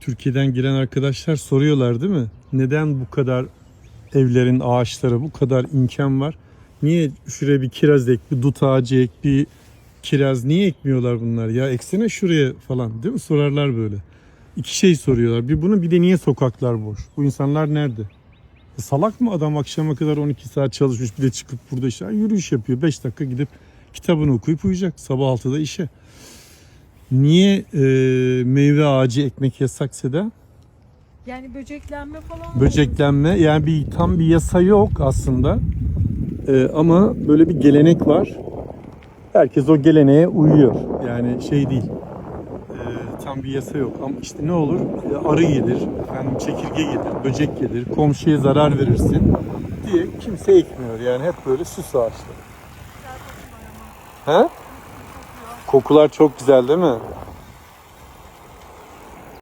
Türkiye'den giren arkadaşlar soruyorlar değil mi? Neden bu kadar evlerin ağaçları bu kadar imkan var? Niye şuraya bir kiraz ek, bir dut ağacı ek, bir kiraz niye ekmiyorlar bunlar ya? Eksene şuraya falan değil mi? Sorarlar böyle. İki şey soruyorlar. Bir bunu bir de niye sokaklar boş? Bu insanlar nerede? E salak mı adam akşama kadar 12 saat çalışmış bir de çıkıp burada işte yürüyüş yapıyor. 5 dakika gidip kitabını okuyup uyuyacak. Sabah 6'da işe. Niye e, meyve ağacı ekmek yasak Seda? Yani böceklenme falan. Böceklenme yani bir tam bir yasa yok aslında. E, ama böyle bir gelenek var. Herkes o geleneğe uyuyor. Yani şey değil. e, tam bir yasa yok ama işte ne olur E, arı gelir, efendim çekirge gelir, böcek gelir, komşuya zarar verirsin diye kimse ekmiyor. Yani hep böyle süs ağaçları. He? Kokular çok güzel değil mi?